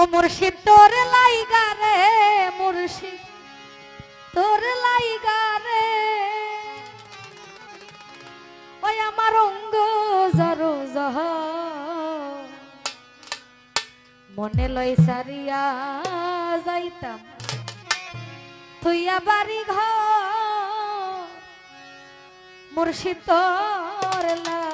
ও মুর্শিদ, তোর লাইগা রে মুর্শিদ, তোর লাইগা রে। ওই আমার অঙ্গ জরো জহ, মনে লই সারিয়া যাইতাম তুইয়া বাড়ি ঘর। মুর্শিদ, তোর লাই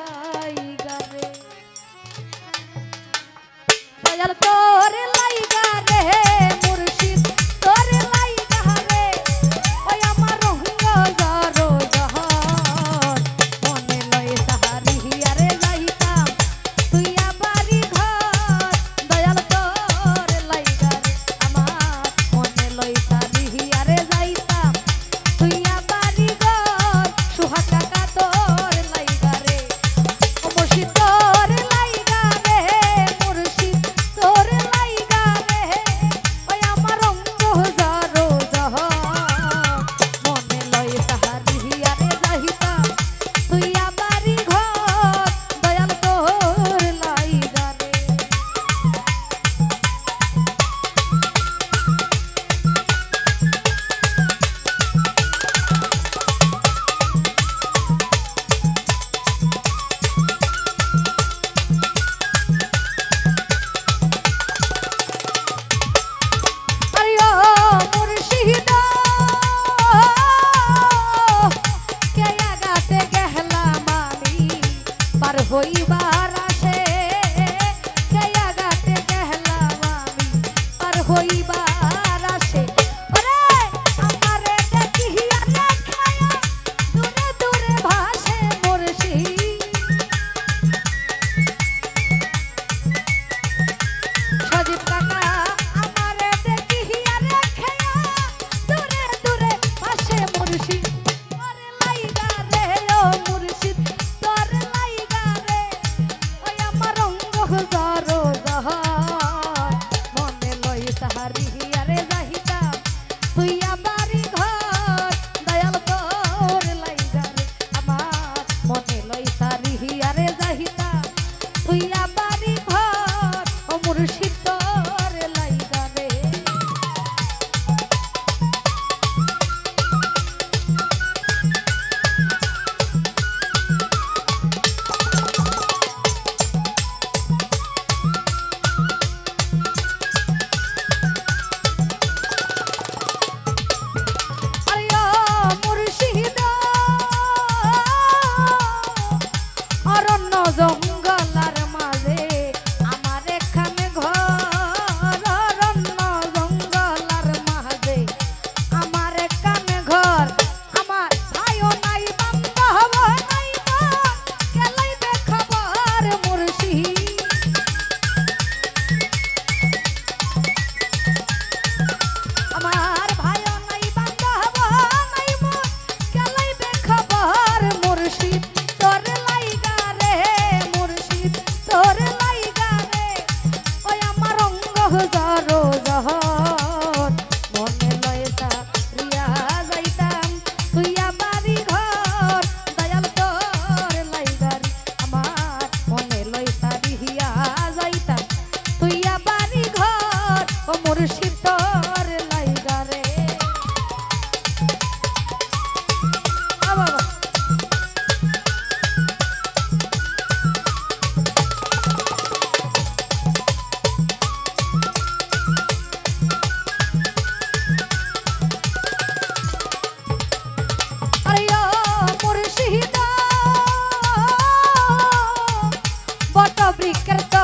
অঙ্গ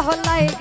বৃক্ষের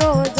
arroz.